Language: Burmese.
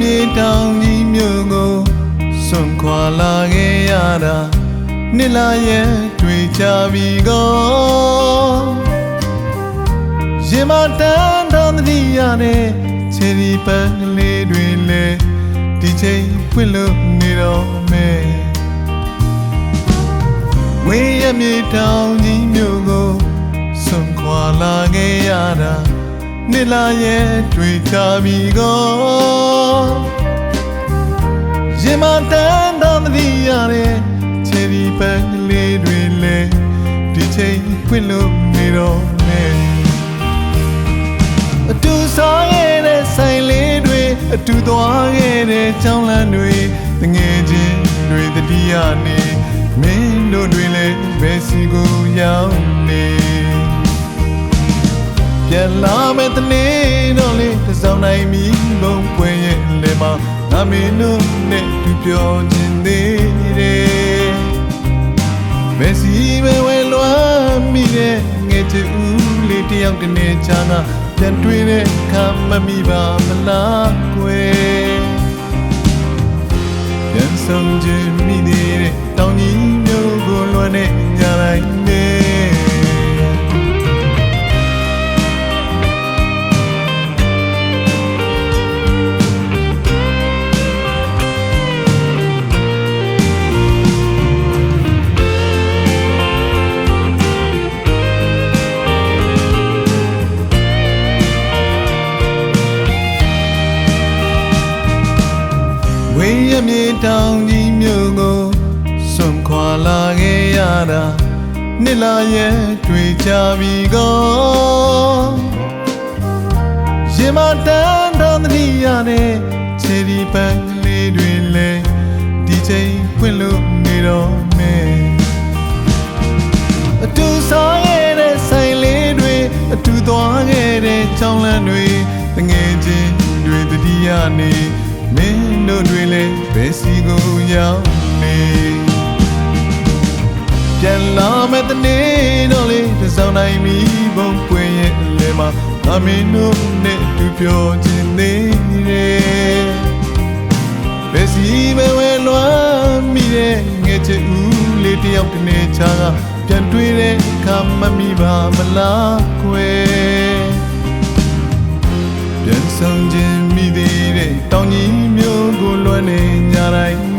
မြေတောင်ကြီးမြို့ကိုစွန့်ခွာလာခဲ့ရတာနှစ်လာရဲ့တွေ့ကြပြီကောရင်မတန်းတော်တည်းရတဲ့ချယ်ရီပန်းကလေးတွေလေဒီချိန်ဖွင့်လို့နေတော့မယ်ဝေးရမြေတောင်ကြီးမြို့ကိုစွန့်ခွာလာခဲ့ရတာ နှစ်လာရဲ့တွေ့ကြပြီကောရင်မတန်းတော်တည်းရတဲ့ချယ်ရီပန်းကလေးတွေလေဒီချိန်ဖွင့်လို့နေတော့မယ်အတူစားခဲ့တဲ့ဆိုင်လေးတွေအတူသွားခဲ့တဲ့ကြောင်းလမ်းတွေတငယ်ချင်းတွေတတိယနေမင်းတို့တွေလည်းဘယ်စီကိုရောက်နေ ပြန်လာမဲ့တနေ့တော့လေတစ်စောင်းနိုင်မီဘုံပွင့်ရဲ့လေမှာငါမင်းတို့နဲ့သူပြောခြင်းသေးတယ်မက်ဆီပဲဝဲလွှမ်းမိတဲ့ငယ်ချူလေးတယောက်တနေ့ချာကပြန်တွေ့တဲ့အခါမမိပါမလားကွယ်ပြန်ဆုံးခြင်းမိသေးတဲ့တောင်ကြီးမျိုးကိုလွှမ်းတဲ့ညတိုင်း နဲ့ဝေးရမြေတောင်ကြီးမြို့ကိုစွန့်ခွာလာခဲ့ရတာနှစ်လာရဲ့တွေ့ကြပြီကောရင်မတန်းတော်တည်းရတဲ့ချယ်ရီပန်းကလေးတွေလဲဒီချိန်ဖွင့်လို့နေတော့မယ်အတူစားခဲ့တဲ့ဆိုင်လေးတွေအတူသွားခဲ့တဲ့ချောင်းလမ်းတွေတငယ်ချင်းတွေတတိယနေ မင်းတို့တွေလည်းဘယ်စီကိုရောက်နေပြန်လာမဲ့တနေ့တော့လေတစ်စောင်းနိုင်မီဘုံပွင့်ရဲ့အလဲမှာငါမင်းတို့နဲ့အတူပြောခြင်းသေးတယ်ဘယ်စီပဲဝဲလွှမ်းမိတဲ့ငယ်ချစ်ဦးလေးတယောက်တနေ့ချာကပြန်တွေ့တဲ့အခါမမိပါမလားကွယ် ပြန်ဆောင်ခြင်းမိသေးတဲ့တောင်ကြီးမျိုးကိုလွှမ်းနေညတိုင်း